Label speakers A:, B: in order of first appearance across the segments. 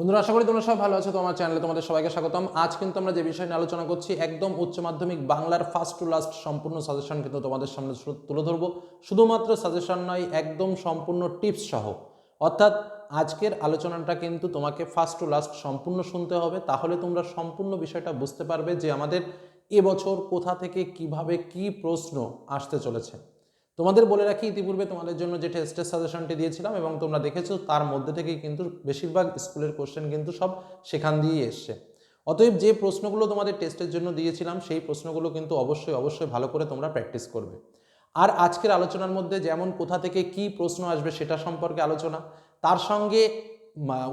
A: বন্ধুরা, আশা করি তোমরা সবাই ভালো আছো। তোমার চ্যানেলে তোমাদের সবাইকে স্বাগতম। আজ কিন্তু আমরা যে বিষয় নিয়ে আলোচনা করছি, একদম উচ্চ মাধ্যমিক বাংলার ফার্স্ট টু লাস্ট সম্পূর্ণ সাজেশন কিন্তু তোমাদের সামনে তুলে ধরবো। শুধুমাত্র সাজেশন নয়, একদম সম্পূর্ণ টিপস সহ। অর্থাৎ আজকের আলোচনাটা কিন্তু তোমাকে ফার্স্ট টু লাস্ট সম্পূর্ণ শুনতে হবে। তাহলে তোমরা সম্পূর্ণ বিষয়টা বুঝতে পারবে যে আমাদের এবছর কোথা থেকে কীভাবে কি প্রশ্ন আসতে চলেছে। তোমাদের বলে রাখি ইতিপূর্বে তোমাদের জন্য যে টেস্টের সাজেশনটি দিয়েছিলাম এবং তোমরা দেখেছ, তার মধ্যে থেকেই কিন্তু বেশিরভাগ স্কুলের কোশ্চেন কিন্তু সব সেখান দিয়েই এসছে। অতএব যে প্রশ্নগুলো তোমাদের টেস্টের জন্য দিয়েছিলাম, সেই প্রশ্নগুলো কিন্তু অবশ্যই অবশ্যই ভালো করে তোমরা প্র্যাকটিস করবে। আর আজকের আলোচনার মধ্যে যেমন কোথা থেকে কি প্রশ্ন আসবে সেটা সম্পর্কে আলোচনা, তার সঙ্গে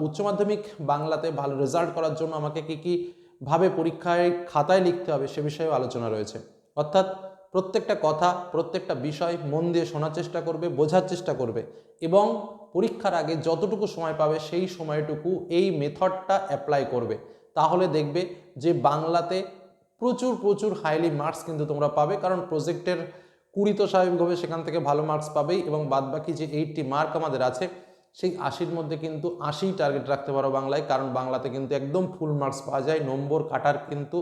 A: উচ্চ মাধ্যমিক বাংলাতে ভালো রেজাল্ট করার জন্য আমাকে কি কি ভাবে পরীক্ষায় খাতায় লিখতে হবে সে বিষয়েও আলোচনা রয়েছে। অর্থাৎ প্রত্যেকটা কথা, প্রত্যেকটা বিষয় মন দিয়ে শোনার চেষ্টা করবে, বোঝার চেষ্টা করবে এবং পরীক্ষার আগে যতটুকু সময় পাবে সেই সময়টুকু এই মেথডটা অ্যাপ্লাই করবে। তাহলে দেখবে যে বাংলাতে প্রচুর প্রচুর হাইলি মার্কস কিন্তু তোমরা পাবে কারণ প্রজেক্টের কুড়ি তো স্বাভাবিকভাবে সেখান থেকে ভালো মার্কস পাবেই এবং বাদবাকি যে এইটটি মার্ক আমাদের আছে, সেই আশির মধ্যে কিন্তু আশি টার্গেট রাখতে পারো বাংলায় কারণ বাংলাতে কিন্তু একদম ফুল মার্কস পাওয়া যায়, নম্বর কাটার কিন্তু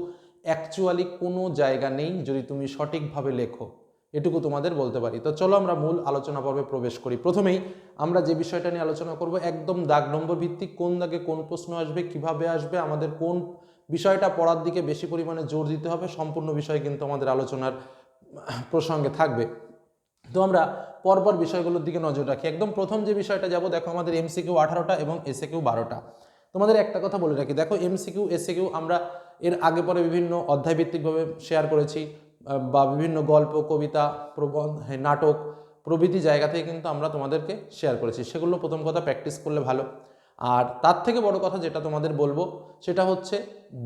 A: অ্যাকচুয়ালি কোনো জায়গা নেই যদি তুমি সঠিকভাবে লেখো। এটুকু তোমাদের বলতে পারি। তো চলো আমরা মূল আলোচনা পর্বে প্রবেশ করি। প্রথমেই আমরা যে বিষয়টা নিয়ে আলোচনা করব, একদম দাগ নম্বর ভিত্তিক, কোন দাগে কোন প্রশ্ন আসবে, কীভাবে আসবে, আমাদের কোন বিষয়টা পড়ার দিকে বেশি পরিমাণে জোর দিতে হবে, সম্পূর্ণ বিষয় কিন্তু আমাদের আলোচনার প্রসঙ্গে থাকবে। তো আমরা পরপর বিষয়গুলোর দিকে নজর রাখি। একদম প্রথম যে বিষয়টা যাব, দেখো আমাদের এমসিকিউ আঠারোটা এবং এসএকিউ বারোটা। তোমাদের একটা কথা বলে রাখি। দেখো এমসিকিউ এসএকিউ আমরা এর আগে পরে বিভিন্ন অধ্যায়ভিত্তিকভাবে শেয়ার করেছি বা বিভিন্ন গল্প কবিতা প্রবন্ধ হ্যাঁ, নাটক প্রভৃতি জায়গা থেকে কিন্তু আমরা তোমাদেরকে শেয়ার করেছি। সেগুলো প্রথম কথা প্র্যাকটিস করলে ভালো। আর তার থেকে বড় কথা যেটা তোমাদের বলব সেটা হচ্ছে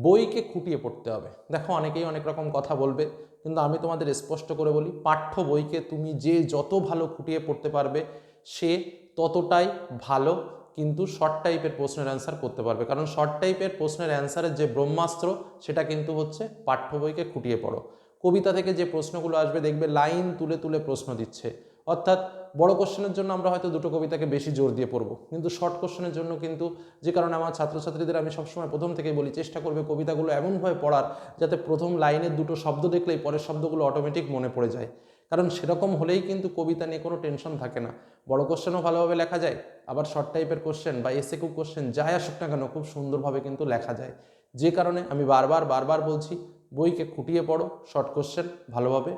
A: বইকে খুঁটিয়ে পড়তে হবে। দেখো অনেকেই অনেক রকম কথা বলবে কিন্তু আমি তোমাদের স্পষ্ট করে বলি পাঠ্য বইকে তুমি যে যত ভালো খুঁটিয়ে পড়তে পারবে সে ততটাই ভালো কিন্তু শর্ট টাইপের প্রশ্নের অ্যান্সার করতে পারবে। কারণ শর্ট টাইপের প্রশ্নের অ্যান্সারের যে ব্রহ্মাস্ত্র, সেটা কিন্তু হচ্ছে পাঠ্য বইকে খুঁটিয়ে পড়ো। কবিতা থেকে যে প্রশ্নগুলো আসবে, দেখবে লাইন তুলে তুলে প্রশ্ন দিচ্ছে। অর্থাৎ বড় কোশ্চেনের জন্য আমরা হয়তো দুটো কবিতাকে বেশি জোর দিয়ে পড়ব। কিন্তু শর্ট কোশ্চেনের জন্য কিন্তু যে কারণে আমার ছাত্রছাত্রীদের আমি সবসময় প্রথম থেকেই বলি, চেষ্টা করবে কবিতাগুলো এমনভাবে পড়ার, যাতে প্রথম লাইনের দুটো শব্দ দেখলেই পরের শব্দগুলো অটোমেটিক মনে পড়ে যায়। কারণ সেরকম হলেই কিন্তু কবিতা নিয়ে কোনো টেনশন থাকে না। বড় কোশ্চেনও ভালোভাবে লেখা যায়, আবার শর্ট টাইপের কোশ্চেন বা এসে খুব কোশ্চেন যাই আসুক না কেন, খুব সুন্দরভাবে কিন্তু লেখা যায়। যে কারণে আমি বারবার বারবার বলছি, বইকে খুঁটিয়ে পড়ো শর্ট কোশ্চেন ভালোভাবে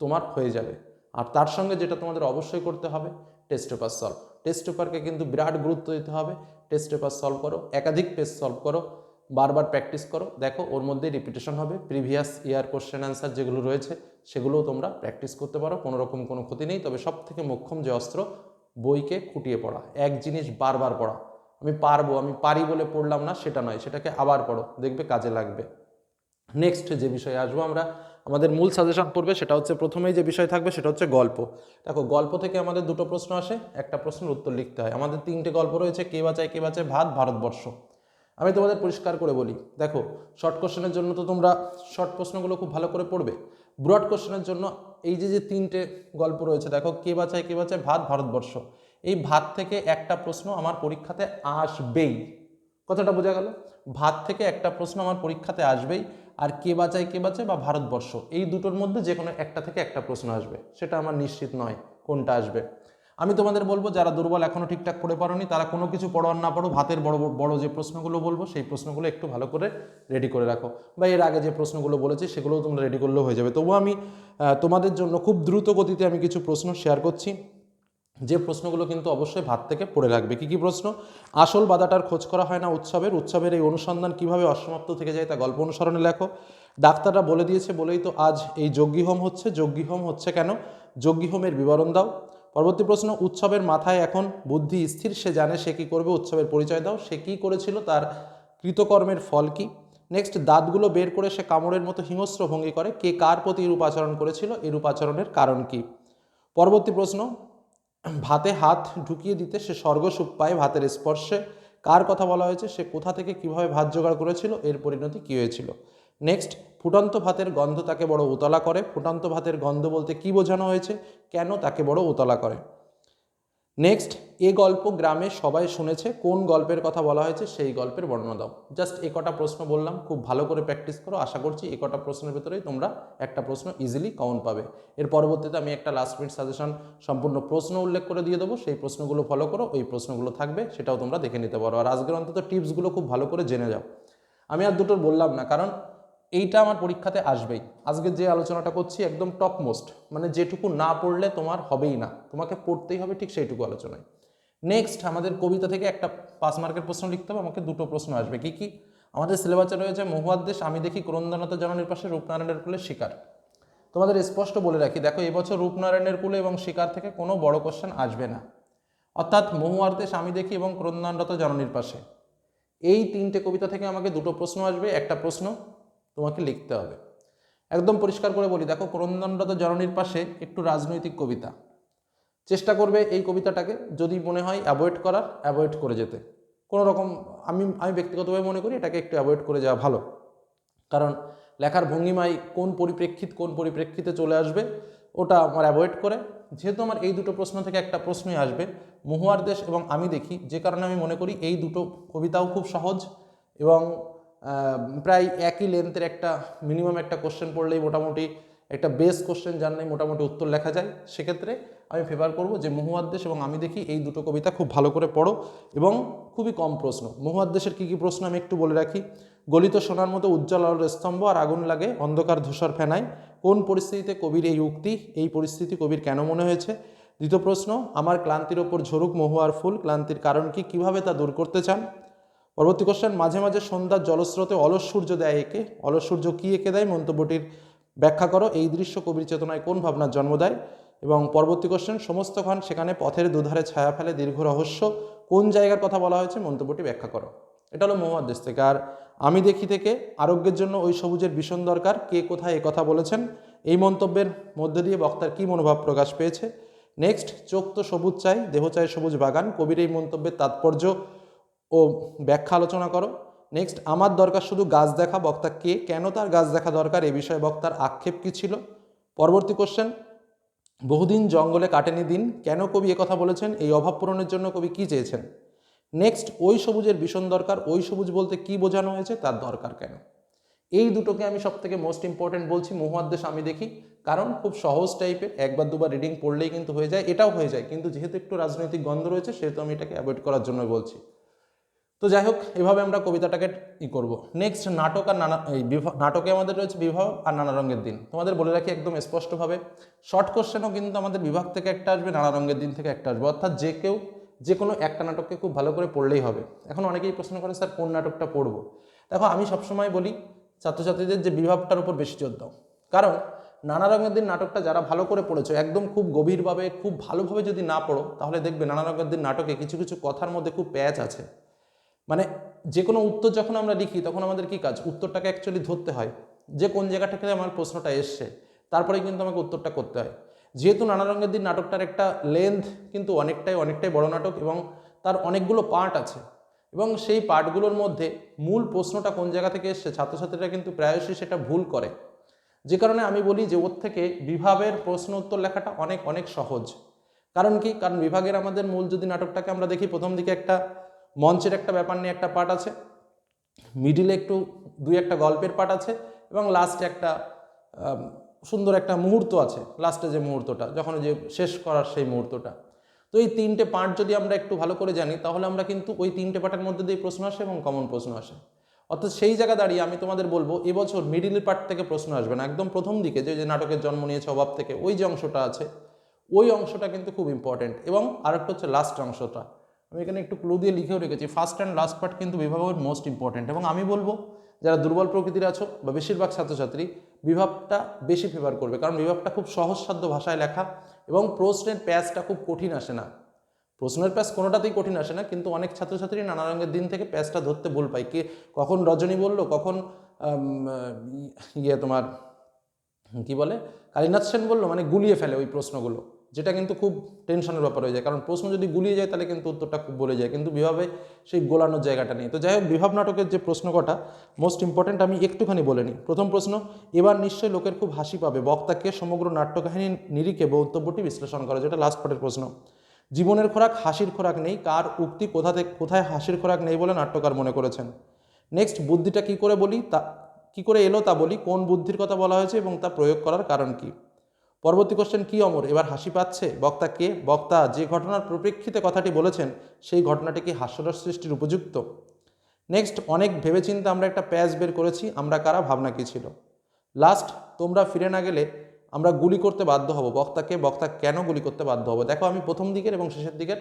A: তোমার হয়ে যাবে। আর তার সঙ্গে যেটা তোমাদের অবশ্যই করতে হবে টেস্ট পেপার সলভ টেস্ট পেপারকে কিন্তু বিরাট গুরুত্ব দিতে হবে। টেস্ট পেপার সলভ করো, একাধিক পেজ সলভ করো, বারবার প্র্যাকটিস করো। দেখো, ওর মধ্যে রিপিটেশন হবে প্রিভিয়াস ইয়ার কোশ্চেন অ্যান্সার যেগুলো রয়েছে সেগুলোও তোমরা প্র্যাকটিস করতে পারো, কোনো রকম কোনো ক্ষতি নেই। তবে সব থেকে মোক্ষম যে অস্ত্র, বইকে খুঁটিয়ে পড়া। এক জিনিস বারবার পড়া। আমি পারব, আমি পারি বলে পড়লাম না, সেটা নয়, সেটাকে আবার পড়ো, দেখবে কাজে লাগবে। নেক্সট যে বিষয়ে আসব আমরা, আমাদের মূল সাজেশন পড়বে, সেটা হচ্ছে প্রথমেই যে বিষয় থাকবে, সেটা হচ্ছে গল্প। দেখো, গল্প থেকে আমাদের দুটো প্রশ্ন আসে, একটা প্রশ্নের উত্তর লিখতে হয়। আমাদের তিনটে গল্প রয়েছে, কে বাঁচায় কে বাঁচায় ভাত, ভারতবর্ষ। আমি তোমাদের পরিষ্কার করে বলি। দেখো শর্ট কোশ্চেনের জন্য তো তোমরা শর্ট প্রশ্নগুলো খুব ভালো করে পড়বে। ব্রড কোশ্চেনের জন্য এই যে যে তিনটে গল্প রয়েছে, দেখো কে বাঁচায় কে বাঁচায় ভাত, ভারতবর্ষ। এই ভাত থেকে একটা প্রশ্ন আমার পরীক্ষাতে আসবেই। কথাটা বোঝা গেল? ভাত থেকে একটা প্রশ্ন আমার পরীক্ষাতে আসবেই, আর কে বাঁচায় কে বাঁচায় বা ভারতবর্ষ। এই দুটোর মধ্যে যে কোনো একটা থেকে একটা প্রশ্ন আসবে। সেটা আমার নিশ্চিত নয় কোনটা আসবে। আমি তোমাদের বলব, যারা দুর্বল এখনও ঠিকঠাক পড়ে পারোনি, তারা কোনো কিছু পড়ো না পড়ো, ভাতের বড় বড় যে প্রশ্নগুলো বলব, সেই প্রশ্নগুলো একটু ভালো করে রেডি করে রাখো। বা এর আগে যে প্রশ্নগুলো বলেছি, সেগুলোও তোমরা রেডি করলেও হয়ে যাবে। তবুও আমি তোমাদের জন্য খুব দ্রুত গতিতে আমি কিছু প্রশ্ন শেয়ার করছি। যে প্রশ্নগুলো কিন্তু অবশ্যই ভাত থেকে পড়ে রাখবে কী কী প্রশ্ন? আসল বাধাটার খোঁজ করা হয় না উৎসবের। উৎসবের এই অনুসন্ধান কীভাবে অসমাপ্ত থেকে যায় তা গল্প অনুসরণে লেখো। ডাক্তাররা বলে দিয়েছে বলেই তো আজ এই যজ্ঞী হোম হচ্ছে। যজ্ঞী হোম হচ্ছে কেন? যজ্ঞী হোমের বিবরণ দাও। পরবর্তী প্রশ্ন, উৎসবের মাথায় এখন বুদ্ধি স্থির, সে জানে সে কী করবে, উৎসবের পরিচয় দাও, সে কী করেছিল, তার কৃতকর্মের ফল কী? নেক্সট দাঁতগুলো বের করে সে কামড়ের মতো হিংস্র ভঙ্গি করে, কে কার প্রতি এরূপ আচরণ করেছিল, এরূপ আচরণের কারণ কী? পরবর্তী প্রশ্ন, ভাতে হাত ঢুকিয়ে দিতে সে স্বর্গসুখ পায় ভাতের স্পর্শে, কার কথা বলা হয়েছে, সে কোথা থেকে কীভাবে ভাত জোগাড় করেছিল, এর পরিণতি কী হয়েছিল? নেক্সট ফুটন্ত ভাতের গন্ধ তাকে বড় উতলা করে। ফুটন্ত ভাতের গন্ধ বলতে কি বোঝানো হয়েছে? কেন তাকে বড় উতলা করে? নেক্সট এ গল্প গ্রামে সবাই শুনেছে। কোন গল্পের কথা বলা হয়েছে সেই গল্পের বর্ণনা দাও। জাস্ট এ কটা প্রশ্ন বললাম। খুব ভালো করে প্র্যাকটিস করো। আশা করছি এ কটা প্রশ্নের ভেতরেই তোমরা একটা প্রশ্ন ইজিলি কমন পাবে। এর পরবর্তীতে আমি একটা লাস্ট মিনিট সাজেশন সম্পূর্ণ প্রশ্ন উল্লেখ করে দিয়ে দেবো। সেই প্রশ্নগুলো ফলো করো। ওই প্রশ্নগুলো থাকবে, সেটাও তোমরা দেখে নিতে পারো। আর আজকের অন্তত টিপসগুলো খুব ভালো করে জেনে যাও। আমি আর দুটোর বললাম না। কারণ এইটা আমার পরীক্ষাতে আসবেই। আজকে যে আলোচনাটা করছি একদম টপ মোস্ট মানে যেটুকু না পড়লে তোমার হবেই না। তোমাকে পড়তেই হবে ঠিক সেইটুকু আলোচনায়। নেক্সট আমাদের কবিতা থেকে একটা পাস মার্কের প্রশ্ন লিখতে হবে, আমাকে দুটো প্রশ্ন আসবে। কি কি? আমাদের সিলেবাসে রয়েছে, মহুয়ার দেশ, আমি দেখি ক্রন্দনত জননীর পাশে রূপনারায়ণের কুলে শিকার। তোমাদের স্পষ্ট বলে রাখি, দেখো, এবছর রূপনারায়ণের কুলে এবং শিকার থেকে কোনো বড় কোশ্চেন আসবে না। অর্থাৎ, মহুয়ার দেশ, আমি দেখি এবং ক্রন্দনরত জননীর পাশে। এই তিনটে কবিতা থেকে আমাকে দুটো প্রশ্ন আসবে। একটা প্রশ্ন তোমাকে লিখতে হবে। একদম পরিষ্কার করে বলি, দেখো ক্রন্দনরত জননীর পাশে একটু রাজনৈতিক কবিতা। চেষ্টা করবে এই কবিতাটাকে যদি মনে হয় অ্যাভয়েড করার অ্যাভয়েড করে যেতে। কোনো রকম আমি আমি ব্যক্তিগতভাবে মনে করি এটাকে একটু অ্যাভয়েড করে যাওয়া ভালো। কারণ লেখার ভঙ্গিমায় কোন পরিপ্রেক্ষিত, কোন পরিপ্রেক্ষিতে চলে আসবে, ওটা আমার অ্যাভয়েড করে। যেহেতু আমার এই দুটো প্রশ্ন থেকে একটা প্রশ্নই আসবে, মহুয়ার দেশ এবং আমি দেখি, যে কারণে আমি মনে করি এই দুটো কবিতাও খুব সহজ এবং প্রায় একই লেন্থের একটা মিনিমাম একটা কোশ্চেন পড়লেই মোটামুটি একটা বেস কোশ্চেন জানলেই মোটামুটি উত্তর লেখা যায়। সেক্ষেত্রে আমি ফেভার করব যে মহুয়ার দেশ এবং আমি দেখি এই দুটো কবিতা খুব ভালো করে পড়ো এবং খুবই কম প্রশ্ন। মহুয়ার দেশের কী কী প্রশ্ন আমি একটু বলে রাখি? গলিত সোনার মতো উজ্জ্বল আলোর স্তম্ভ আর আগুন লাগে অন্ধকার ধূসর ফেনায়। কোন পরিস্থিতিতে কবির এই উক্তি? এই পরিস্থিতি কবির কেন মনে হয়েছে? দ্বিতীয় প্রশ্ন, আমার ক্লান্তির ওপর ঝরুক মহুয়ার ফুল। ক্লান্তির কারণ কি? কীভাবে তা দূর করতে চান? পরবর্তী কোশ্চেন মাঝে মাঝে সন্ধ্যার জলস্রোতে অলস সূর্য দেয় একে। অলস সূর্য কী এঁকে দেয়? মন্তব্যটির ব্যাখ্যা করো। এই দৃশ্য কবির চেতনায় কোন ভাবনার জন্ম দেয়? এবং পরবর্তী কোশ্চেন সমস্তক্ষণ সেখানে পথের দুধারে ছায়া ফেলে দীর্ঘ রহস্য কোন জায়গার কথা বলা হয়েছে? মন্তব্যটি ব্যাখ্যা করো। এটা হলো মোহাম্মদ থেকে। আর আমি দেখি থেকে আরোগ্যের জন্য ওই সবুজের ভীষণ দরকার। কে কোথায় এ কথা বলেছেন? এই মন্তব্যের মধ্যে দিয়ে বক্তার কী মনোভাব প্রকাশ পেয়েছে? নেক্সট চোখ তো সবুজ চাই, দেহ চাই সবুজ বাগান। কবির এই মন্তব্যের তাৎপর্য ও ব্যাখ্যা আলোচনা করো। নেক্সট আমার দরকার শুধু গাছ দেখা, বক্তা কে? কেন তার গাছ দেখা দরকার? এ বিষয়ে বক্তার আক্ষেপ কী ছিল? পরবর্তী কোশ্চেন বহুদিন জঙ্গলে কাটেনি দিন, কেন কবি কথা বলেছেন? এই অভাব পূরণের জন্য কবি কী চেয়েছেন? নেক্সট ওই সবুজের ভীষণ দরকার, ওই সবুজ বলতে কি বোঝানো হয়েছে? তার দরকার কেন? এই দুটোকে আমি সব থেকে মোস্ট ইম্পর্টেন্ট বলছি মহুয়াদ্দেশ আমি দেখি, কারণ খুব সহজ টাইপের একবার দুবার রিডিং পড়লেই কিন্তু হয়ে যায়, এটাও হয়ে যায়, কিন্তু যেহেতু একটু রাজনৈতিক গন্ধ রয়েছে, সেহেতু আমি এটাকে অ্যাভয়েড করার জন্য বলছি। তো যাই হোক এভাবে আমরা কবিতাটাকে ই করব। নেক্সট নাটক আর নানা এই নাটকে আমাদের রয়েছে বিবাহ আর নানা রঙের দিন। তোমাদের বলে রাখি একদম স্পষ্টভাবে। শর্ট কোশ্চেনও কিন্তু আমাদের বিভাগ থেকে একটা আসবে, নানা রঙের দিন থেকে একটা আসবে। অর্থাৎ যে কেউ, যে কোনো একটা নাটককে খুব ভালো করে পড়লেই হবে। এখন অনেকেই প্রশ্ন করে, স্যার, কোন নাটকটা পড়ব? দেখো, আমি সবসময় বলি, ছাত্রছাত্রীদের যে বিভাগটার উপর বেশি জোর দাও। কারণ, নানা রঙের দিন নাটকটা যারা ভালো করে পড়েছো, একদম খুব গভীরভাবে, খুব ভালোভাবে যদি না পড়ো, তাহলে দেখবে নানা রঙের দিন নাটকে কিছু কিছু কথার মধ্যে খুব প্যাচ আছে। মানে যে কোনো উত্তর যখন আমরা লিখি, তখন আমাদের কি কাজ? উত্তরটাকে অ্যাকচুয়ালি ধরতে হয়। যে কোন জায়গা থেকে আমার প্রশ্নটা এসছে তারপরে কিন্তু আমাকে উত্তরটা করতে হয়। যেহেতু নানা রঙের দিন নাটকটার একটা লেন্থ কিন্তু অনেকটাই অনেকটাই বড় নাটক এবং তার অনেকগুলো পার্ট আছে এবং সেই পার্টগুলোর মধ্যে মূল প্রশ্নটা কোন জায়গা থেকে এসছে, ছাত্রছাত্রীরা কিন্তু প্রায়শই সেটা ভুল করে। যে কারণে আমি বলি যে ওর থেকে বিভাগের প্রশ্ন উত্তর লেখাটা অনেক অনেক সহজ। কারণ কি? কারণ বিভাগের আমাদের মূল যদি নাটকটাকে আমরা দেখি, প্রথম দিকে একটা মঞ্চের একটা ব্যাপার নিয়ে একটা পার্ট আছে, মিডিলে একটু দুই একটা গল্পের পার্ট আছে এবং লাস্টে একটা সুন্দর একটা মুহূর্ত আছে লাস্টে যে মুহূর্তটা, যখন যে শেষ করার সেই মুহূর্তটা। তো এই তিনটে পার্ট যদি আমরা একটু ভালো করে জানি, তাহলে আমরা কিন্তু ওই তিনটে পার্টের মধ্যে দিয়ে প্রশ্ন আসে এবং কমন প্রশ্ন আসে। অর্থাৎ সেই জায়গা দাঁড়িয়ে আমি তোমাদের বলব, এবছর মিডিল পার্ট থেকে প্রশ্ন আসবে না, একদম প্রথম দিকে যে যে নাটকের জন্ম নিয়েছে, অভাব থেকে, ওই যে অংশটা আছে, ওই অংশটা কিন্তু খুব ইম্পর্টেন্ট এবং আরেকটা হচ্ছে লাস্ট অংশটা। আমি এখানে একটু ক্লু দিয়ে লিখেও রেখেছি। ফার্স্ট অ্যান্ড লাস্ট পার্ট কিন্তু বিভাগের মোস্ট ইম্পর্টেন্ট এবং আমি বলব, যারা দুর্বল প্রকৃতির আছো বা বেশিরভাগ ছাত্রছাত্রী, বিভাগটা বেশি ফেভার করবে। কারণ বিভাগটা খুব সহজসাধ্য ভাষায় লেখা এবং প্রশ্নের প্যাচটা খুব কঠিন আসে না। প্রশ্নের প্যাচ কোনোটাতেই কঠিন আসে না, কিন্তু অনেক ছাত্রছাত্রী নানা রঙের দিন থেকে প্যাচটা ধরতে ভুল পায়। কে কখন রজনী বলল, কখন ইয়ে তোমার কি বলে? কালীনাথ সেন বলল মানে গুলিয়ে ফেলে ওই প্রশ্নগুলো, যেটা কিন্তু খুব টেনশনের ব্যাপার হয়ে যায়। কারণ প্রশ্ন যদি গুলিয়ে যায়, তাহলে কিন্তু উত্তরটা খুব বলে যায়। কিন্তু বিভাবে সেই গোলানোর জায়গাটা নেই। তো যাই হোক, বিভাব নাটকের যে প্রশ্ন কটা মোস্ট ইম্পর্ট্যান্ট আমি একটুখানি বলে নিই। প্রথম প্রশ্ন, এবার নিশ্চয়ই লোকের খুব হাসি পাবে। বক্তাকে সমগ্র নাট্যকাহিনী নিরিখে বক্তব্যটি বিশ্লেষণ করা, যেটা লাস্ট পার্টের প্রশ্ন। জীবনের খোরাক, হাসির খোরাক নেই। কার উক্তি কোথা থেকে কোথায় হাসির খোরাক নেই বলে নাট্যকার মনে করেছেন। নেক্সট বুদ্ধিটা কি করে বলি? তা কি করে এলো তা বলি, কোন বুদ্ধির কথা বলা হয়েছে এবং তা প্রয়োগ করার কারণ কি? পরবর্তী কোশ্চেন কি অমর? এবার হাসি পাচ্ছে? বক্তা কে? বক্তা, যে ঘটনার পরিপ্রেক্ষিতে কথাটি বলেছেন, সেই ঘটনাটি কি হাস্যরস সৃষ্টির উপযুক্ত? নেক্সট অনেক ভেবেচিন্তে আমরা একটা প্যাচ বের করেছি, আমরা কারা, ভাবনা কী ছিল? লাস্ট তোমরা ফিরে না গেলে আমরা গুলি করতে বাধ্য হব। বক্তাকে বক্তা কেন গুলি করতে বাধ্য হব? দেখো, আমি প্রথম দিকের এবং শেষের দিকের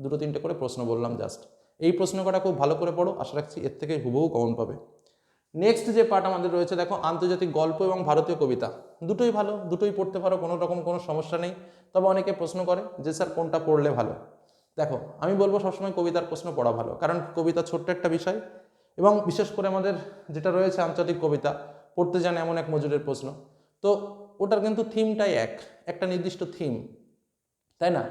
A: দুটো তিনটে করে প্রশ্ন বললাম জাস্ট এই প্রশ্ন কটা খুব ভালো করে পড়ো, আশা রাখছি এর থেকে হুবহু কমন পাবে। নেক্সট যে পার্ট আমাদের রয়েছে, দেখো, আন্তর্জাতিক গল্প এবং ভারতীয় কবিতা। দুটোই ভালো, দুটোই পড়তে পারো, কোনো রকম কোনো সমস্যা নেই। তবে অনেকে প্রশ্ন করে যে, স্যার, কোনটা পড়লে ভালো? দেখো, আমি বলব সবসময় কবিতার প্রশ্ন পড়া ভালো, কারণ কবিতা ছোট্ট একটা বিষয়। এবং বিশেষ করে আমাদের যেটা রয়েছে আন্তর্জাতিক কবিতা, পড়তে জানে এমন এক মজুরের প্রশ্ন। তো ওটার কিন্তু থিমটাই এক, একটা নির্দিষ্ট থিম তাই না?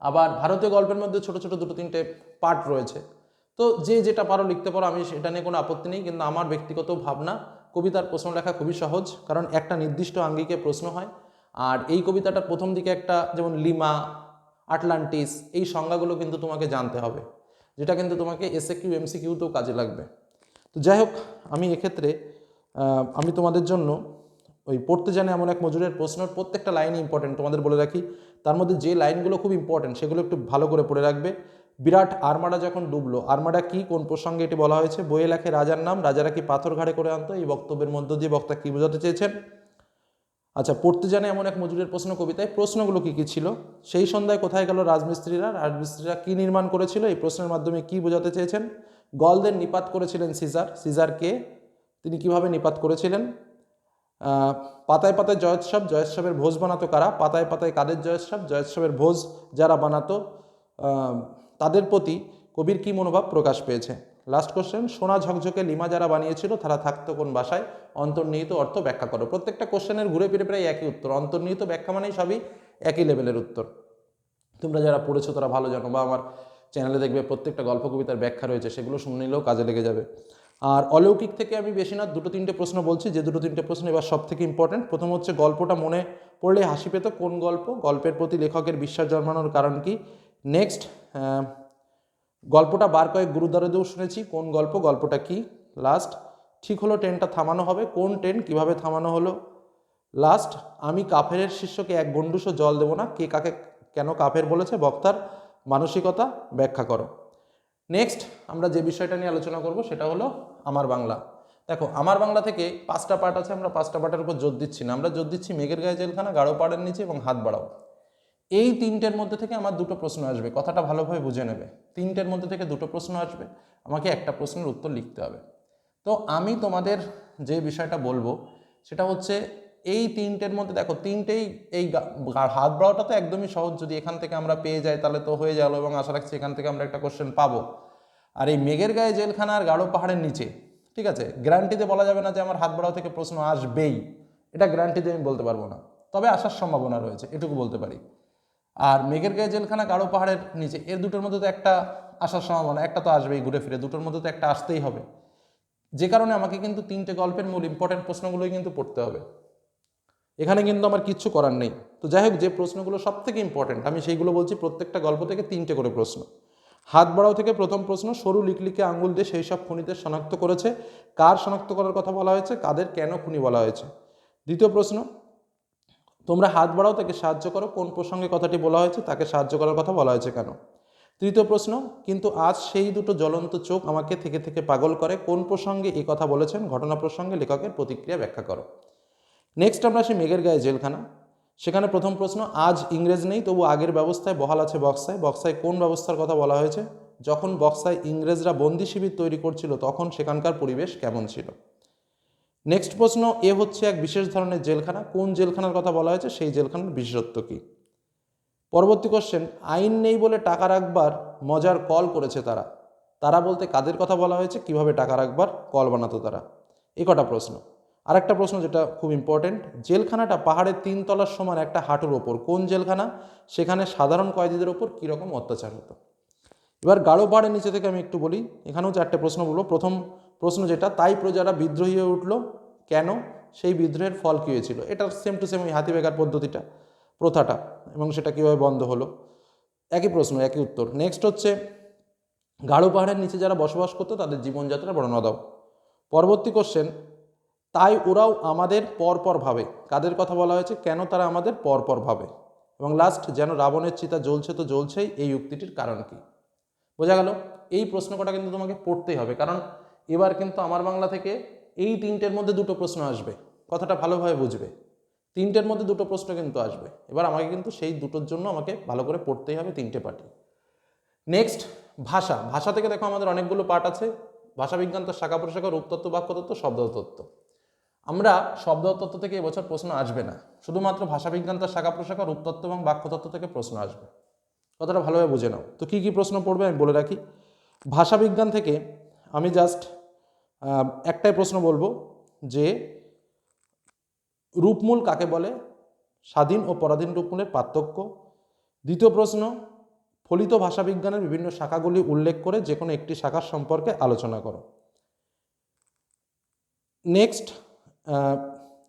A: আবার ভারতীয় গল্পের মধ্যে ছোট ছোট দুটো তিনটে পার্ট রয়েছে। তো যে যেটা পারো লিখতে পারো, আমি সেটা নিয়ে কোনো আপত্তি নেই, কিন্তু আমার ব্যক্তিগত ভাবনা, কবিতার প্রশ্ন লেখা খুবই সহজ, কারণ একটা নির্দিষ্ট আঙ্গিকে প্রশ্ন হয়। আর এই কবিতাটার প্রথম দিকে একটা, যেমন লিমা, আটলান্টিস, এই সংজ্ঞাগুলো কিন্তু তোমাকে জানতে হবে, যেটা কিন্তু তোমাকে এসএ কিউ এমসি কিউতেও কাজে লাগবে। তো যাই হোক, আমি এক্ষেত্রে আমি তোমাদের জন্য ওই পড়তে জানে এমন এক মজুরের প্রশ্নের প্রত্যেকটা লাইনই ইম্পর্টেন্ট তোমাদের বলে রাখি। তার মধ্যে যে লাইনগুলো খুব ইম্পর্টেন্ট সেগুলো একটু ভালো করে পড়ে রাখবে। বিরাট আর্মাডা যখন ডুবলো, আর্মাডা কি, কোন প্রসঙ্গে এটি বলা হয়েছে? বইয়ে লেখে রাজার নাম, রাজারা কি পাথর ঘাড়ে করে আনতো? এই বক্তব্যের মধ্য দিয়ে বক্তা কি বোঝাতে চেয়েছেন? আচ্ছা পড়তে জানে এমন এক মজুরের প্রশ্ন কবিতায়, প্রশ্নগুলো কি কি ছিল? সেই সন্ধ্যায় কোথায় গেল রাজমিস্ত্রিরা? রাজমিস্ত্রিরা কি নির্মাণ করেছিল? এই প্রশ্নের মাধ্যমে কি বোঝাতে চেয়েছেন? গলদের নিপাত করেছিলেন সিজার। সিজার কে? তিনি কীভাবে নিপাত করেছিলেন? পাতায় পাতায় জয়োৎসব, জয়োৎসবের ভোজ বানাতো কারা? পাতায় পাতায় কাদের জয়োৎসব? জয়োৎসবের ভোজ যারা বানাতো? তাদের প্রতি কবির কি মনোভাব প্রকাশ পেয়েছে? লাস্ট কোশ্চেন সোনা ঝকঝকে লিমা যারা বানিয়েছিল, তারা থাকতো কোন বাসায়? অন্তর্নিহিত অর্থ ব্যাখ্যা করো। প্রত্যেকটা কোশ্চেনের ঘুরে ফিরে প্রায় একই উত্তর। অন্তর্নিহিত ব্যাখ্যা মানেই সবই একই লেভেলের উত্তর। তোমরা যারা পড়েছো, তারা ভালো জানো বা আমার চ্যানেলে দেখবে প্রত্যেকটা গল্প কবিতার ব্যাখ্যা রয়েছে, সেগুলো শুনে নিলেও কাজে লেগে যাবে। আর অলৌকিক থেকে আমি বেশি না, দুটো তিনটে প্রশ্ন বলছি। যে দুটো তিনটে প্রশ্ন এবার সব থেকে ইম্পর্টেন্ট প্রথম হচ্ছে, গল্পটা মনে পড়লে হাসি পেত? কোন গল্প? গল্পের প্রতি লেখকের বিশ্বাস জন্মানোর কারণ কি? নেক্সট গল্পটা বার কয়েক গুরুদ্বারেতেও শুনেছি। কোন গল্প, গল্পটা কি? লাস্ট ঠিক হলো ট্রেনটা থামানো হবে। কোন ট্রেন কীভাবে থামানো হলো? লাস্ট আমি কাফেরের শিষ্যকে এক গন্ডুসও জল দেবো না। কে কাকে কেন কাফের বলেছে? বক্তার মানসিকতা ব্যাখ্যা করো। নেক্সট আমরা যে বিষয়টা নিয়ে আলোচনা করব সেটা হলো আমার বাংলা। দেখো, আমার বাংলা থেকে পাঁচটা পার্ট আছে, আমরা পাঁচটা পার্টের উপর জোর দিচ্ছি না। আমরা জোর দিচ্ছি মেঘের গায়ে জেলখানা, গাঢ় পাড়ের নিচে এবং হাত বাড়াও। এই তিনটের মধ্যে থেকে আমার দুটো প্রশ্ন আসবে, কথাটা ভালোভাবে বুঝে নেবে। তিনটের মধ্যে থেকে দুটো প্রশ্ন আসবে, আমাকে একটা প্রশ্নের উত্তর লিখতে হবে। তো আমি তোমাদের যে বিষয়টা বলব, সেটা হচ্ছে এই তিনটের মধ্যে, দেখো তিনটেই এই হাত বাড়াওটা তো একদমই সহজ। যদি এখান থেকে আমরা পেয়ে যাই, তাহলে তো হয়ে গেল এবং আশা রাখছি এখান থেকে আমরা একটা কোশ্চেন পাবো। আর এই মেঘের গায়ে জেলখানা আর গাঢ় পাহাড়ের নিচে, ঠিক আছে? গ্যারান্টিতে বলা যাবে না যে আমার হাত বাড়াও থেকে প্রশ্ন আসবেই। এটা গ্যারান্টিতে আমি বলতে পারব না। তবে আসার সম্ভাবনা রয়েছে, এটুকু বলতে পারি। আর মেঘের গায়ে জেলখানা গাঢ় পাহাড়ের নিচে, এর দুটোর মধ্যে তো একটা আসার সম্ভাবনা, একটা তো আসবেই ঘুরে ফিরে, দুটোর মধ্যে তো একটা আসতেই হবে। যে কারণে আমাকে কিন্তু তিনটে গল্পের মূল ইম্পর্টেন্ট প্রশ্নগুলোই কিন্তু পড়তে হবে। এখানে কিন্তু আমার কিচ্ছু করার নেই। তো যাই হোক, যে প্রশ্নগুলো সব থেকে ইম্পর্টেন্ট আমি সেইগুলো বলছি প্রত্যেকটা গল্প থেকে তিনটে করে প্রশ্ন। হাত বাড়াও থেকে প্রথম প্রশ্ন, সরু লিকলিকে আঙুল দিয়ে সেই সব খুনিদের শনাক্ত করেছে। কার শনাক্ত করার কথা বলা হয়েছে? কাদের কেন খুনি বলা হয়েছে? দ্বিতীয় প্রশ্ন তোমরা হাত বাড়াও, তাকে সাহায্য করো। কোন প্রসঙ্গে কথাটি বলা হয়েছে, তাকে সাহায্য করার কথা বলা হয়েছে কেন? তৃতীয় প্রশ্ন, কিন্তু আজ সেই দুটো জ্বলন্ত চোখ আমাকে থেকে থেকে পাগল করে। কোন প্রসঙ্গে এই কথা বলেছেন? ঘটনা প্রসঙ্গে লেখকের প্রতিক্রিয়া ব্যাখ্যা করো। নেক্সট আমরা আসি মেঘের গায়ে জেলখানা। সেখানে প্রথম প্রশ্ন, আজ ইংরেজ নেই, তবু আগের ব্যবস্থায় বহাল আছে বক্সায়। বক্সায় কোন ব্যবস্থার কথা বলা হয়েছে? যখন বক্সায় ইংরেজরা বন্দি শিবির তৈরি করছিল, তখন সেখানকার পরিবেশ কেমন ছিল? নেক্সট প্রশ্ন, এ হচ্ছে এক বিশেষ ধরনের জেলখানা। কোন জেলখানার কথা বলা হয়েছে? সেই জেলখানার বিশেষত্ব কী? পরবর্তী কোশ্চেন আইন নেই বলে টাকা রাখবার মজার কল করেছে তারা। তারা বলতে কাদের কথা বলা হয়েছে? কীভাবে টাকা রাখবার কল বানাতো তারা? এ কটা প্রশ্ন। আরেকটা প্রশ্ন যেটা খুব ইম্পর্টেন্ট জেলখানাটা পাহাড়ের তিন তলার সমান একটা হাঁটুর ওপর। কোন জেলখানা? সেখানে সাধারণ কয়েদিদের ওপর কীরকম অত্যাচার হতো? এবার গাঢ় পাহাড়ের নিচে থেকে আমি একটু বলি, এখানেও চারটে প্রশ্ন বলব। প্রথম প্রশ্ন যেটা, তাই প্রজারা বিদ্রোহী হয়ে উঠল। কেন? সেই বিদ্রোহের ফল কী হয়েছিল? এটা সেম টু সেম ওই হাতি বেকার পদ্ধতিটা, প্রথাটা, এবং সেটা কীভাবে বন্ধ হলো? একই প্রশ্ন, একই উত্তর। নেক্সট হচ্ছে, গাঢ় পাহাড়ের নিচে যারা বসবাস করতো, তাদের জীবনযাত্রা বর্ণনা দাও। পরবর্তী কোশ্চেন তাই ওরাও আমাদের পরপর ভাবে। কাদের কথা বলা হয়েছে? কেন তারা আমাদের পরপর ভাবে? এবং লাস্ট যেন রাবণের চিতা জ্বলছে তো জ্বলছেই, এই উক্তিটির কারণ কি? বোঝা গেল? এই প্রশ্ন কটা কিন্তু তোমাকে পড়তেই হবে, কারণ এবার কিন্তু আমার বাংলা থেকে এই তিনটের মধ্যে দুটো প্রশ্ন আসবে। কথাটা ভালোভাবে বুঝবে। তিনটের মধ্যে দুটো প্রশ্ন কিন্তু আসবে। এবার আমাকে কিন্তু সেই দুটোর জন্য আমাকে ভালো করে পড়তেই হবে তিনটে পার্টি। নেক্সট ভাষা। ভাষা থেকে দেখো আমাদের অনেকগুলো পার্ট আছে। ভাষাবিজ্ঞান তার শাখা প্রশাখা, রূপতত্ত্ব, বাক্যতত্ত্ব, শব্দতত্ত্ব। আমরা শব্দতত্ত্ব থেকে এবছর প্রশ্ন আসবে না। শুধুমাত্র ভাষাবিজ্ঞান তার শাখা প্রশাখা, রূপতত্ত্ব এবং বাক্যতত্ত্ব থেকে প্রশ্ন আসবে। কথাটা ভালোভাবে বুঝে নাও। তো কী কী প্রশ্ন পড়বে আমি বলে রাখি। ভাষাবিজ্ঞান থেকে আমি জাস্ট একটাই প্রশ্ন বলব যে রূপমূল কাকে বলে? স্বাধীন ও পরাধীন রূপমূলের পার্থক্য। দ্বিতীয় প্রশ্ন, ফলিত ভাষাবিজ্ঞানের বিভিন্ন শাখাগুলি উল্লেখ করে যে কোনো একটি শাখার সম্পর্কে আলোচনা করো। নেক্সট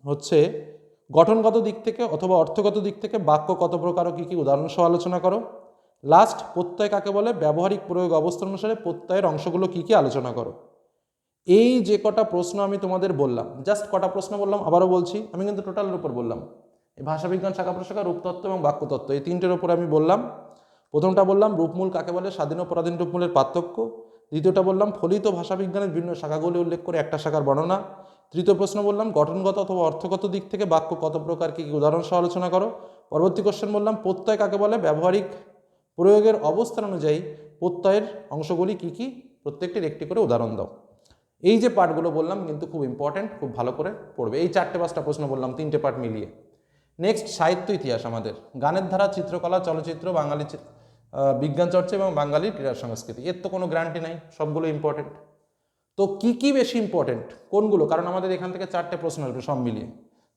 A: হচ্ছে গঠনগত দিক থেকে অথবা অর্থগত দিক থেকে বাক্য কত প্রকার ও কী কী উদাহরণ সহ আলোচনা করো। লাস্ট, প্রত্যয় কাকে বলে? ব্যবহারিক প্রয়োগ অবস্থা অনুসারে প্রত্যয়ের অংশগুলো কী কী আলোচনা করো। এই যে কটা প্রশ্ন আমি তোমাদের বললাম জাস্ট কটা প্রশ্ন বললাম, আবারও বলছি, আমি কিন্তু টোটালের উপর বললাম। এই ভাষাবিজ্ঞান, শাখা প্রশাখা, রূপতত্ত্ব এবং বাক্যতত্ত্ব, এই তিনটের উপর আমি বললাম। প্রথমটা বললাম, রূপমূল কাকে বলে? স্বাধীন পরাধীন রূপমূলের পার্থক্য। দ্বিতীয়টা বললাম, ফলিত ভাষাবিজ্ঞানের বিভিন্ন শাখাগুলি উল্লেখ করে একটা শাখার বর্ণনা। তৃতীয় প্রশ্ন বললাম, গঠনগত অথবা অর্থগত দিক থেকে বাক্য কত প্রকার, কী কী উদাহরণ সহ আলোচনা করো। পরবর্তী কোশ্চেন বললাম, প্রত্যয় কাকে বলে? ব্যবহারিক প্রয়োগের অবস্থান অনুযায়ী প্রত্যয়ের অংশগুলি কী কী? প্রত্যেকটির একটি করে উদাহরণ দাও। এই যে পার্টগুলো বললাম কিন্তু খুব ইম্পর্ট্যান্ট খুব ভালো করে পড়বে। এই চারটে পাঁচটা প্রশ্ন বললাম, তিনটে পার্ট মিলিয়ে। নেক্সট সাহিত্য ইতিহাস আমাদের। গানের ধারা, চিত্রকলা, চলচ্চিত্র, বাঙালি বিজ্ঞান চর্চা এবং বাঙালির ক্রীড়া সংস্কৃতি। এর তো কোনো গ্যারান্টি নাই, সবগুলো ইম্পর্টেন্ট তো কি কি বেশি ইম্পর্টেন্ট কোনগুলো? কারণ আমাদের এখান থেকে চারটে প্রশ্ন আসবে, সব মিলিয়ে।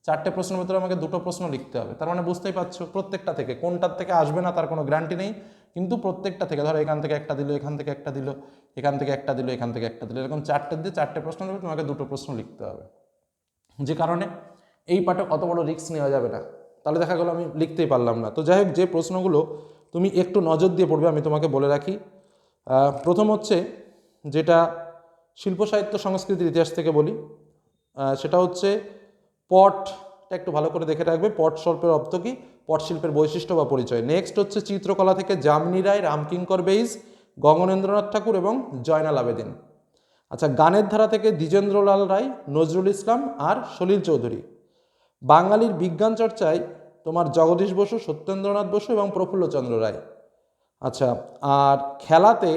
A: চারটে প্রশ্নের ভিতরে আমাকে দুটো প্রশ্ন লিখতে হবে। তার মানে বুঝতেই পারছ, প্রত্যেকটা থেকে, কোনটার থেকে আসবে না তার কোনো গ্যারান্টি নেই, কিন্তু প্রত্যেকটা থেকে, ধরো এখান থেকে একটা দিল, এখান থেকে একটা দিল, এখান থেকে একটা দিল, এখান থেকে একটা দিল, এরকম চারটে দিয়ে চারটে প্রশ্ন দেবে তোমাকে দুটো প্রশ্ন লিখতে হবে। যে কারণে এই পাঠে অত বড় রিস্ক নেওয়া যাবে না। তাহলে দেখা গেলো আমি লিখতেই পারলাম না। তো যাই হোক, যে প্রশ্নগুলো তুমি একটু নজর দিয়ে পড়বে, আমি তোমাকে বলে রাখি। প্রথম হচ্ছে যেটা শিল্প সাহিত্য সংস্কৃতির ইতিহাস থেকে বলি। সেটা হচ্ছে পটটা একটু ভালো করে দেখে রাখবে পট শিল্পের অর্থ কী? পট শিল্পের বৈশিষ্ট্য বা পরিচয়। নেক্সট হচ্ছে চিত্রকলা থেকে যামিনী রায় রামকিঙ্কর বেইজ, গগনেন্দ্রনাথ ঠাকুর এবং জয়নাল আবেদিন। আচ্ছা গানের ধারা থেকে দ্বিজেন্দ্রলাল রায়, নজরুল ইসলাম আর সলিল চৌধুরী। বাঙালির বিজ্ঞান চর্চায় তোমার জগদীশ বসু, সত্যেন্দ্রনাথ বসু এবং প্রফুল্লচন্দ্র রায়। আচ্ছা আর খেলাতে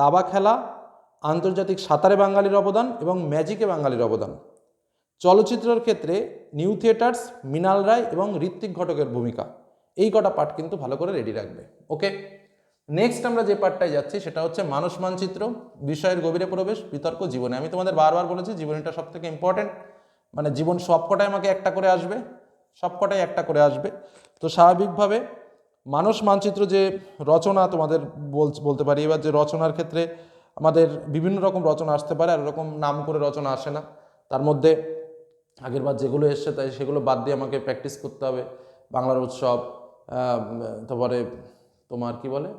A: দাবা খেলা, আন্তর্জাতিক সাঁতারে বাঙালির অবদান এবং ম্যাজিকে বাঙালির অবদান। চলচ্চিত্রের ক্ষেত্রে নিউ থিয়েটার্স, মৃণাল রায় এবং ঋত্বিক ঘটকের ভূমিকা। এই কটা পার্ট কিন্তু ভালো করে রেডি রাখবে। ওকে নেক্সট আমরা যে পার্টটায় যাচ্ছি, সেটা হচ্ছে মানুষ মানচিত্র, বিষয়ের গভীরে প্রবেশ, বিতর্ক, জীবনে। আমি তোমাদের বারবার বলেছি, জীবনীটা সব থেকে ইম্পর্টেন্ট মানে জীবন সবকটাই আমাকে একটা করে আসবে, সবকটাই একটা করে আসবে। তো স্বাভাবিকভাবে মানুষ মানচিত্র যে রচনা তোমাদের বল- বলতে পারি, এবার যে রচনার ক্ষেত্রে আমাদের বিভিন্ন রকম রচনা আসতে পারে, আর এরকম নাম করে রচনা আসে না। তার মধ্যে আগের বার যেগুলো এসছে, তাই সেগুলো বাদ দিয়ে আমাকে প্র্যাকটিস করতে হবে। বাংলার উৎসব তারপরে তোমার কি বলে?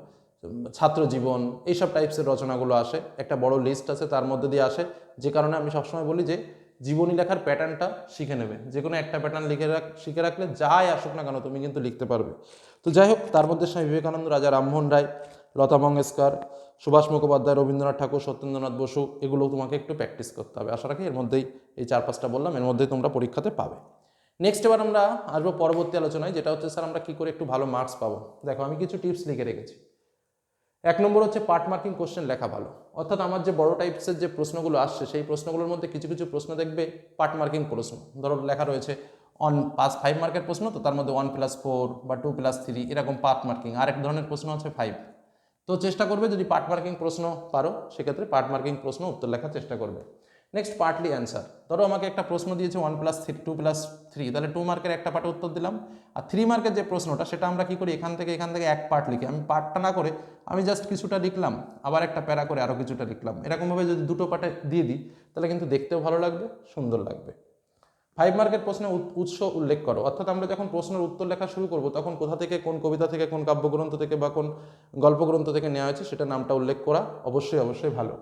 A: ছাত্র জীবন, এইসব টাইপসের রচনাগুলো আসে। একটা বড় লিস্ট আছে, তার মধ্যে দিয়ে আসে। যে কারণে আমি সবসময় বলি যে, জীবনী লেখার প্যাটার্নটা শিখে নেবে। যে কোনো একটা প্যাটার্ন লিখে রাখ, শিখে রাখলে যাই আসুক না কেন, তুমি কিন্তু লিখতে পারবে। তো যাই হোক, তার মধ্যে স্বামী বিবেকানন্দ, রাজা রামমোহন রায়, লতা মঙ্গেশকর সুভাষ মুখোপাধ্যায়, রবীন্দ্রনাথ ঠাকুর, সত্যেন্দ্রনাথ বসু, এগুলো তোমাকে একটু প্র্যাকটিস করতে হবে। আশা রাখি এর মধ্যেই এই চার পাঁচটা বললাম, এর মধ্যেই তোমরা পরীক্ষাতে পাবে। নেক্সট এবার আমরা আসব পরবর্তী আলোচনায়, যেটা হচ্ছে স্যার আমরা কী করে একটু ভালো মার্কস পাবো। দেখো, আমি কিছু টিপস লিখে রেখেছি। এক নম্বর হচ্ছে পার্ট মার্কিং কোশ্চেন লেখা ভালো। অর্থাৎ আমার যে বড় টাইপসের যে প্রশ্নগুলো আসছে, সেই প্রশ্নগুলোর মধ্যে কিছু কিছু প্রশ্ন দেখবে পার্ট মার্কিং প্রশ্ন। ধরো, লেখা রয়েছে অন পাস ফাইভ মার্কের প্রশ্ন, তো তার মধ্যে ওয়ান প্লাস ফোর বা টু প্লাস থ্রি এরকম পার্ট মার্কিং আরেক ধরনের প্রশ্ন হচ্ছে ফাইভ তো চেষ্টা করবে যদি পার্ট মার্কিং প্রশ্ন পারো, সেক্ষেত্রে পার্ট মার্কিং প্রশ্ন উত্তর লেখার চেষ্টা করবে। নেক্সট পার্টলি অ্যান্সার ধরো আমাকে একটা প্রশ্ন দিয়েছে one plus three two plus three তাহলে টু মার্কের একটা পার্টে উত্তর দিলাম। আর থ্রি মার্কের যে প্রশ্নটা, সেটা আমরা কি করি? এখান থেকে এখান থেকে এক পার্ট লিখি। আমি পার্টটা না করে, আমি জাস্ট কিছুটা লিখলাম, আবার একটা প্যারা করে আরও কিছুটা লিখলাম। এরকমভাবে যদি দুটো পার্টে দিয়ে দিই, তাহলে কিন্তু দেখতেও ভালো লাগবে, সুন্দর লাগবে। ফাইভ মার্কের প্রশ্নে উৎস উল্লেখ করো। অর্থাৎ আমরা যখন প্রশ্নের উত্তর লেখা শুরু করব, তখন কোথা থেকে, কোন কবিতা থেকে, কোন কাব্যগ্রন্থ থেকে বা কোন গল্পগ্রন্থ থেকে নেওয়া হয়েছে, সেটা নামটা উল্লেখ করা অবশ্যই অবশ্যই ভালো।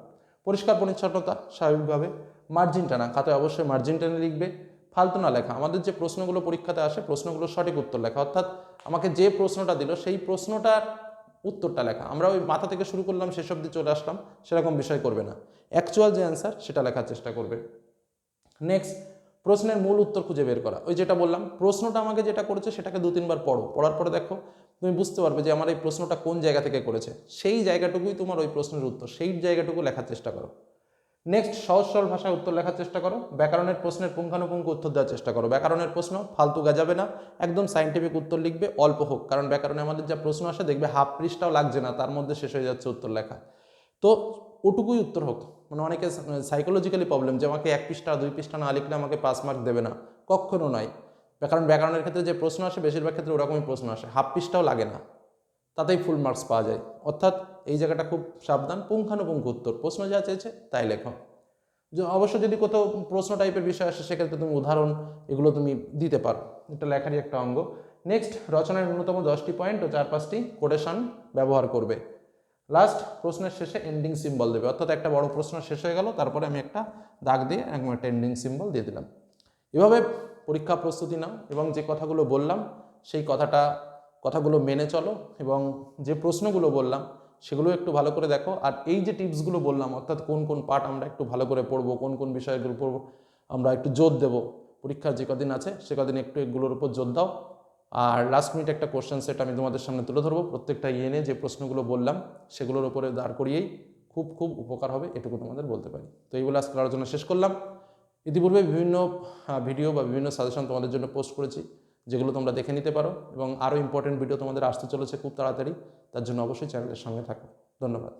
A: পরিষ্কার পরিচ্ছন্নতা, স্বাভাবিকভাবে। মার্জিন টানা, খাতায় অবশ্যই মার্জিন টেনে লিখবে। ফালতু না লেখা, আমাদের যে প্রশ্নগুলো পরীক্ষাতে আসে, প্রশ্নগুলোর সঠিক উত্তর লেখা। অর্থাৎ আমাকে যে প্রশ্নটা দিল, সেই প্রশ্নটার উত্তরটা লেখা। আমরা ওই মাথা থেকে শুরু করলাম, শেষ অবধি চলে আসলাম, সেরকম বিষয় করবে না। অ্যাকচুয়াল যে অ্যান্সার সেটা লেখার চেষ্টা করবে। নেক্সট প্রশ্নের মূল উত্তর খুঁজে বের করা। ওই যেটা বললাম, প্রশ্নটা আমাকে যেটা করেছে সেটাকে দু তিনবার পড়ো। পড়ার পরে দেখো, তুমি বুঝতে পারবে যে আমার এই প্রশ্নটা কোন জায়গা থেকে করেছে। সেই জায়গাটুকুই তোমার ওই প্রশ্নের উত্তর, সেই জায়গাটুকু লেখার চেষ্টা করো। নেক্সট সহজ সরল ভাষায় উত্তর লেখার চেষ্টা করো। ব্যাকরণের প্রশ্নের পুঙ্খানুপুঙ্খ উত্তর দেওয়ার চেষ্টা করো। ব্যাকরণের প্রশ্ন ফালতু গাজাবে না, একদম সাইন্টিফিক উত্তর লিখবে, অল্প হোক। কারণ ব্যাকরণে আমাদের যা প্রশ্ন আসে, দেখবে হাফ পৃষ্ঠাও লাগছে না, তার মধ্যে শেষ হয়ে যাচ্ছে উত্তর লেখা। তো ওটুকুই উত্তর হোক। মানে অনেকে সাইকোলজিক্যালি প্রবলেম যে আমাকে এক পৃষ্ঠা, দুই পৃষ্ঠা না লিখলে আমাকে পাস মার্ক দেবে না। কখনো নয়। কারণ ব্যাকরণের ক্ষেত্রে যে প্রশ্ন আসে, বেশিরভাগ ক্ষেত্রে ওরকমই প্রশ্ন আসে। হাফ পৃষ্ঠাও লাগে না। তাতেই ফুল মার্কস পাওয়া যায়। অর্থাৎ এই জায়গাটা খুব সাবধান। পুঙ্খানুপুঙ্খ উত্তর। প্রশ্ন যা চেয়েছে, তাই লেখো। অবশ্য যদি কোথাও প্রশ্ন টাইপের বিষয় আসে, সেক্ষেত্রে তুমি উদাহরণ এগুলো তুমি দিতে পারো। এটা লেখারই একটা অঙ্গ। নেক্সট রচনার ন্যূনতম দশটি পয়েন্ট ও চার পাঁচটি কোটেশন ব্যবহার করবে। লাস্ট প্রশ্নের শেষে এন্ডিং সিম্বল দেবে। অর্থাৎ একটা বড় প্রশ্ন শেষ হয়ে গেল, তারপরে আমি একটা দাগ দিয়ে একদম একটা এন্ডিং সিম্বল দিয়ে দিলাম। এভাবে পরীক্ষা প্রস্তুতি নাও এবং যে কথাগুলো বললাম, সেই কথাটা, কথাগুলো মেনে চলো এবং যে প্রশ্নগুলো বললাম, সেগুলো একটু ভালো করে দেখো। আর এই যে টিপসগুলো বললাম, অর্থাৎ কোন কোন পার্ট আমরা একটু ভালো করে পড়ব, কোন কোন বিষয়গুলোর উপর আমরা একটু জোর দেবো, পরীক্ষার যে কদিন আছে, সে কদিন একটু এগুলোর উপর জোর দাও। আর লাস্ট মিনিট একটা কোশ্চেন সেট আমি তোমাদের সামনে তুলে ধরবো। প্রত্যেকটা ইয়ে যে প্রশ্নগুলো বললাম, সেগুলোর উপরে দাঁড় করিয়েই খুব খুব উপকার হবে, এটুকু তোমাদের বলতে পারি। তো এইগুলো আজকের আলোচনা শেষ করলাম। ইতিপূর্বে বিভিন্ন ভিডিও বা বিভিন্ন সাজেশন তোমাদের জন্য পোস্ট করেছি, যেগুলো তোমরা দেখে নিতে পারো এবং আরও ইম্পর্টেন্ট ভিডিও তোমাদের আসতে চলেছে খুব তাড়াতাড়ি, তার জন্য অবশ্যই চ্যানেলের সঙ্গে থাকো। ধন্যবাদ।